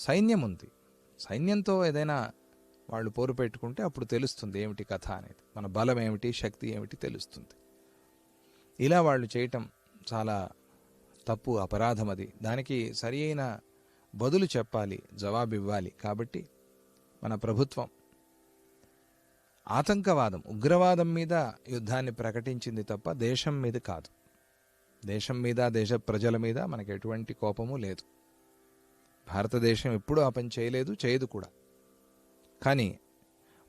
సైన్యం ఉంది సైన్యంతో ఏదైనా వాళ్ళు పోరు పెట్టుకుంటే అప్పుడు తెలుస్తుంది ఏమిటి కథ అనేది. మన బలం ఏమిటి శక్తి ఏమిటి తెలుస్తుంది. ఇలా వాళ్ళు చేయటం చాలా తప్పు అపరాధం అది. దానికి సరి అయిన బదులు చెప్పాలి జవాబు ఇవ్వాలి కాబట్టి మన ప్రభుత్వం ఆతంకవాదం ఉగ్రవాదం మీద యుద్ధాన్ని ప్రకటించింది తప్ప దేశం మీద కాదు. దేశం మీద దేశ ప్రజల మీద మనకి ఎటువంటి కోపము లేదు. భారతదేశం ఎప్పుడూ ఆ పని చేయలేదు చేయదు కూడా. కానీ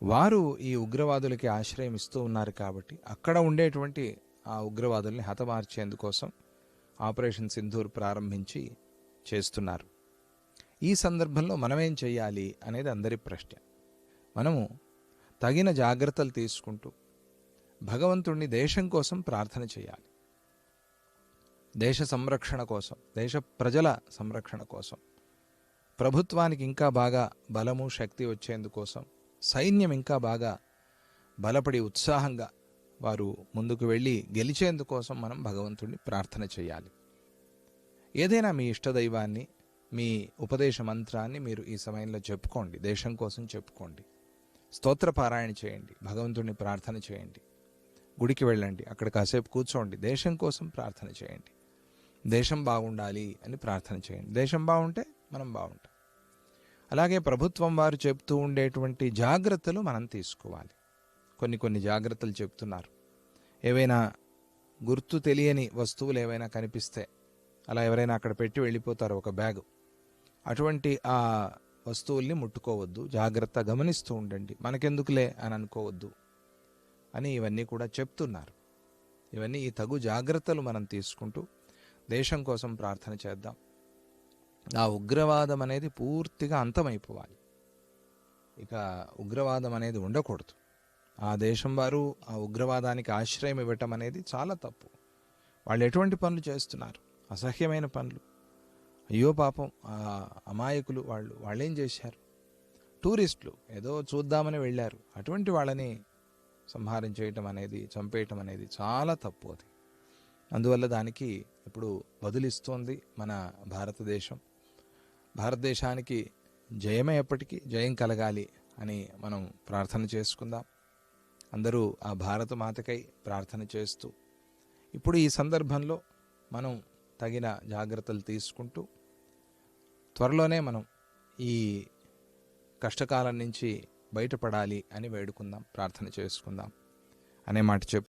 వారు ఈ ఉగ్రవాదులకి ఆశ్రయం ఇస్తూ ఉన్నారు కాబట్టి అక్కడ ఉండేటువంటి ఆ ఉగ్రవాదుల్ని హతమార్చేందుకోసం ఆపరేషన్ సింధూర్ ప్రారంభించి చేస్తున్నారు. ఈ సందర్భంలో మనమేం చేయాలి అనేది అందరి ప్రశ్న. మనము తగిన జాగ్రత్తలు తీసుకుంటూ భగవంతుణ్ణి దేశం కోసం ప్రార్థన చేయాలి. దేశ సంరక్షణ కోసం దేశ ప్రజల సంరక్షణ కోసం. ప్రభుత్వానికి ఇంకా బాగా బలము శక్తి వచ్చేందుకోసం సైన్యం ఇంకా బాగా బలపడి ఉత్సాహంగా వారు ముందుకు వెళ్ళి గెలిచేందుకోసం మనం భగవంతుడిని ప్రార్థన చేయాలి. ఏదైనా మీ ఇష్టదైవాన్ని మీ ఉపదేశ మంత్రాన్ని మీరు ఈ సమయంలో చెప్పుకోండి దేశం కోసం చెప్పుకోండి. స్తోత్ర పారాయణ చేయండి భగవంతుడిని ప్రార్థన చేయండి. గుడికి వెళ్ళండి అక్కడ కాసేపు కూర్చోండి దేశం కోసం ప్రార్థన చేయండి. దేశం బాగుండాలి అని ప్రార్థన చేయండి. దేశం బాగుంటే మనం బాగుంటాం. అలాగే ప్రభుత్వం వారు చెప్తూ ఉండేటువంటి జాగ్రత్తలు మనం తీసుకోవాలి. కొన్ని కొన్ని జాగ్రత్తలు చెప్తున్నారు. ఏవైనా గుర్తు తెలియని వస్తువులు ఏవైనా కనిపిస్తే అలా ఎవరైనా అక్కడ పెట్టి వెళ్ళిపోతారు ఒక బ్యాగ్. అటువంటి ఆ వస్తువుల్ని ముట్టుకోవద్దు. జాగ్రత్త గమనిస్తూ ఉండండి. మనకెందుకులే అని అనుకోవద్దు అని ఇవన్నీ కూడా చెప్తున్నారు. ఇవన్నీ ఈ తగు జాగ్రత్తలు మనం తీసుకుంటూ దేశం కోసం ప్రార్థన చేద్దాం. ఆ ఉగ్రవాదం అనేది పూర్తిగా అంతమైపోవాలి. ఇక ఉగ్రవాదం అనేది ఉండకూడదు. ఆ దేశం వారు ఆ ఉగ్రవాదానికి ఆశ్రయం ఇవ్వటం అనేది చాలా తప్పు. వాళ్ళు ఎటువంటి పనులు చేస్తున్నారు? అసహ్యమైన పనులు. అయ్యో పాపం ఆ అమాయకులు వాళ్ళు వాళ్ళేం చేశారు? టూరిస్టులు ఏదో చూద్దామని వెళ్ళారు. అటువంటి వాళ్ళని సంహారం చేయటం అనేది చంపేయటం అనేది చాలా తప్పు అది. అందువల్ల దానికి ఇప్పుడు బదులిస్తోంది మన భారతదేశం. భారతదేశానికి జయమే ఎప్పటికీ జయం కలగాలి అని మనం ప్రార్థన చేసుకుందాం. అందరూ ఆ భారత మాతకై ప్రార్థన చేస్తూ ఇప్పుడు ఈ సందర్భంలో మనం తగిన జాగ్రత్తలు తీసుకుంటూ త్వరలోనే మనం ఈ కష్టకాలం నుంచి బయటపడాలి అని వేడుకుందాం ప్రార్థన చేసుకుందాం. అనే మాట చెప్పు